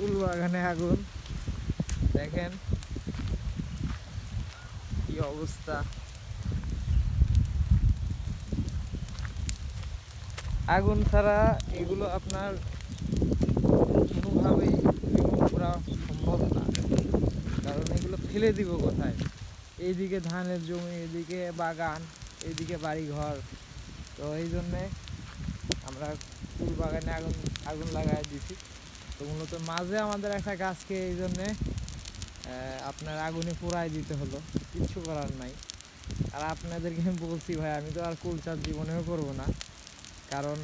ফুল বাগানে আগুন। দেখেন কি অবস্থা। আগুন ছাড়া এগুলো আপনার কোনোভাবেই রিমুভ করা সম্ভব না। কারণ এগুলো ফেলে দিব কোথায়? এইদিকে ধানের জমি এদিকে বাগান এদিকে বাড়ি ঘর তো এই জন্যে আমরা ফুল বাগানে আগুন আগুন লাগাই দিছি। তো মূলত মাঝে আমাদের একটা গাছকে এই জন্যে আপনার আগুনে পোড়াই দিতে হলো। কিচ্ছু করার নাই। আর আপনাদেরকে আমি বলছি ভাই, আমি তো আর কুল চাষ জীবনেও করব না। কারণ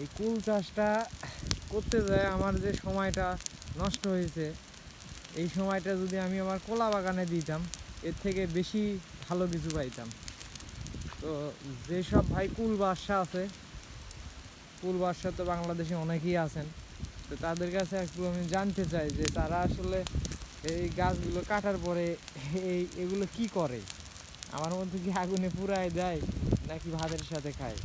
এই কুল চাষটা করতে যায়, আমার যে সময়টা নষ্ট হয়েছে, এই সময়টা যদি আমি আমার কলা বাগানে দিতাম, এর থেকে বেশি ভালো কিছু পাইতাম। তো যেসব ভাই কুল বাসা আছে, কুল বাসা তো বাংলাদেশে অনেকেই আছেন। তো তাদের কাছে একটু আমি জানতে চাই যে তারা আসলে এই গাছগুলো কাটার পরে এই এগুলো কি করে? আমার মধ্যে কি আগুনে পুরায় দেয় নাকি ভাতের সাথে খায়?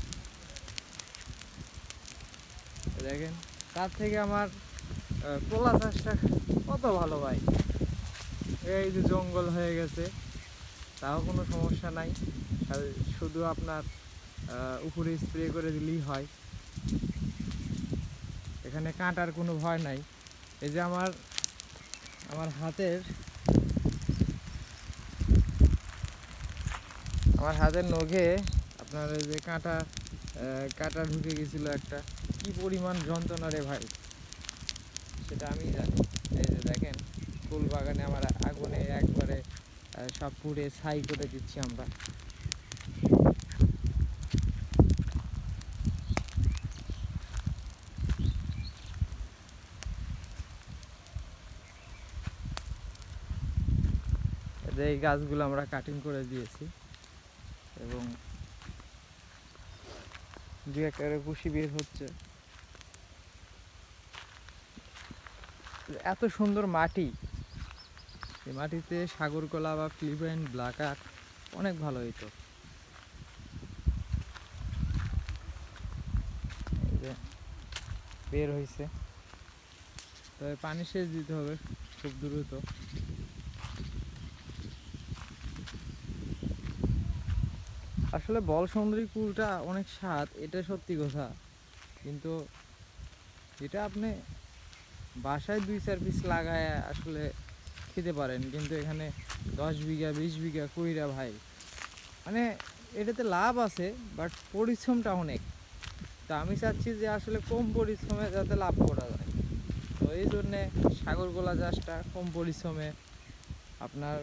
দেখেন, তার থেকে আমার কলা চাষটা কত ভালো ভাই। এই যে জঙ্গল হয়ে গেছে, তাও কোনো সমস্যা নাই। শুধু আপনার উপরে স্প্রে করে দিলেই হয়। এখানে কাঁটার কোনো ভয় নাই। এই যে আমার আমার হাতের আমার হাতের নখে আপনার এই যে কাঁটা কাঁটা ঢুকে গেছিল একটা। কি পরিমাণ যন্ত্রণা রে ভাই। সেটা আমি জানি। এই যে দেখেন ফুল বাগানে আমার আগুনে একবারে সব পুড়ে ছাই করে দিচ্ছি আমরা। যে এই গাছগুলো আমরা কাটিং করে দিয়েছি। এবং দু একটা কুশি বের হচ্ছে। এত সুন্দর মাটি। এই মাটিতে সাগর কলা বা ফিলিপাইন ব্ল্যাক আর্ট অনেক ভালো হইতো। বের হয়েছে তবে পানি সেচ দিতে হবে খুব দ্রুত। আসলে বল সুন্দরী কুলটা অনেক স্বাদ, এটা সত্যি কথা। কিন্তু এটা আপনি বাসায় দুই চার পিস লাগায় আসলে খেতে পারেন। কিন্তু এখানে দশ বিঘা, বিশ বিঘা কইরা ভাই মানে এটাতে লাভ আছে বাট পরিশ্রমটা অনেক। তো আমি চাচ্ছি যে আসলে কম পরিশ্রমে যাতে লাভ করা যায়। তো এই জন্যে সাগরগোলা চাষটা কম পরিশ্রমে আপনার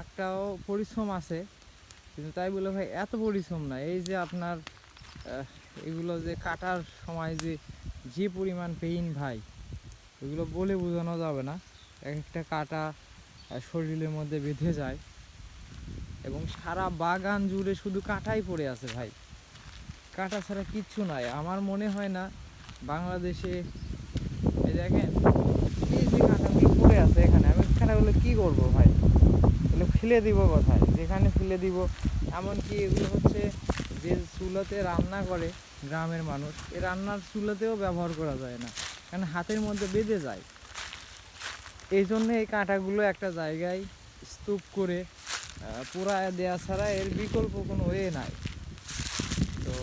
আখটাও পরিশ্রম আছে। কিন্তু তাই বলে ভাই, এত পরিশ্রম না। এই যে আপনার এগুলো যে কাটার সময় যে যে পরিমাণ পেইন ভাই, এগুলো বলে বোঝানো যাবে না। এক একটা কাটা শরীরের মধ্যে বেঁধে যায় এবং সারা বাগান জুড়ে শুধু কাটাই পড়ে আছে ভাই। কাটা ছাড়া কিচ্ছু নাই। আমার মনে হয় না বাংলাদেশে, এই দেখেন, এই যে পড়ে আছে এখানে, আমি কাঁটাগুলো কি করব ভাই? এগুলো ফেলে দিব কোথায়? যেখানে ফেলে দিব। এমনকি এগুলো হচ্ছে যে চুলাতে রান্না করে গ্রামের মানুষ, এ রান্নার চুলাতেও ব্যবহার করা যায় না। কারণ হাতের মধ্যে বেঁধে যায়। এই জন্য এই কাঁটাগুলো একটা জায়গায় স্তূপ করে পোড়ায় দেওয়া ছাড়া এর বিকল্প কোনো ওয়ে নাই। তো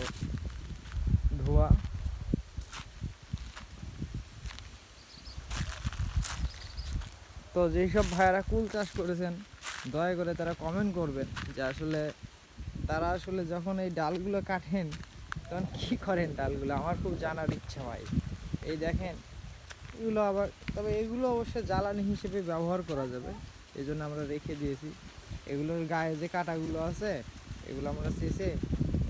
ধোয়া। তো যেই সব ভাইয়ারা কুল চাষ করেছেন দয়া করে তারা কমেন্ট করবেন যে আসলে তারা আসলে যখন এই ডালগুলো কাটেন, তখন কি করেন ডালগুলো? আমার খুব জানার ইচ্ছা হয় এই দেখেন, এগুলো আবার, তবে এগুলো অবশ্য জ্বালানি হিসেবে ব্যবহার করা যাবে। এই জন্য আমরা রেখে দিয়েছি। এগুলোর গায়ে যে কাঁটাগুলো আছে, এগুলো আমরা শেষে,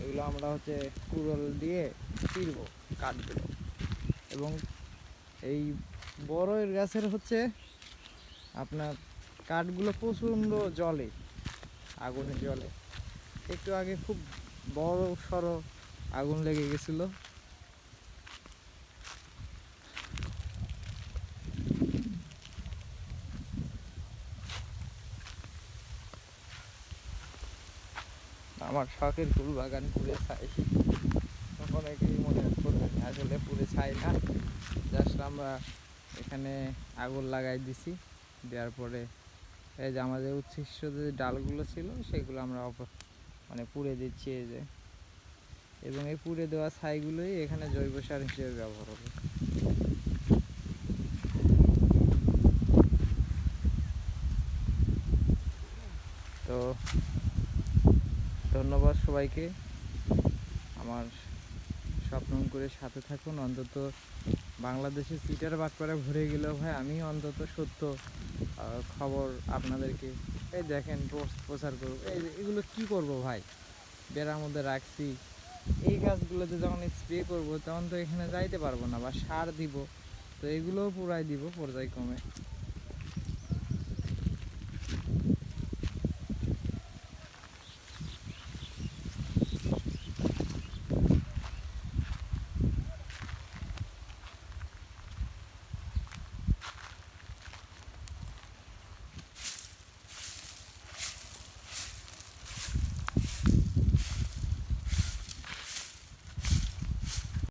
এগুলো আমরা হচ্ছে কুড়ল দিয়ে চিরব কাঠগুলো এবং এই বড়ের গাছের হচ্ছে আপনার কাঠগুলো প্রচণ্ড জলে, আগুনে জলে। একটু আগে খুব বড় সড়ো আগুন লেগে গেছিল। আমার শখের ফুল বাগান পুড়ে ছাই। তখন অনেকেই মনে করবেন, আসলে পুড়ে ছাই না। জাস্ট আমরা এখানে আগুন লাগাই দিছি, দেওয়ার পরে এই যে আমাদের উচ্ছিষ্ট যে ডালগুলো ছিল, সেগুলো আমরা মানে পুড়ে দিচ্ছি এই যে। এবং এই পুড়ে দেওয়া ছাইগুলোই এখানে জৈব সার হিসেবে ব্যবহার হবে। তো ধন্যবাদ সবাইকে। আমার স্বপ্ন করে সাথে থাকুন। অন্তত বাংলাদেশে সিটার বাটপাড়া ভরে গেলেও ভাই আমি অন্তত সত্য খবর আপনাদেরকে। এই দেখেন পোস্ট প্রচার করব। এই এগুলো কি করব ভাই? বেড়ার মধ্যে রাখছি। এই গাছগুলোতে যখন স্প্রে করব, তখন তো এখানে যাইতে পারব না বা সার দিব। তো এগুলোও পুরাই দিব পর্যায়ক্রমে।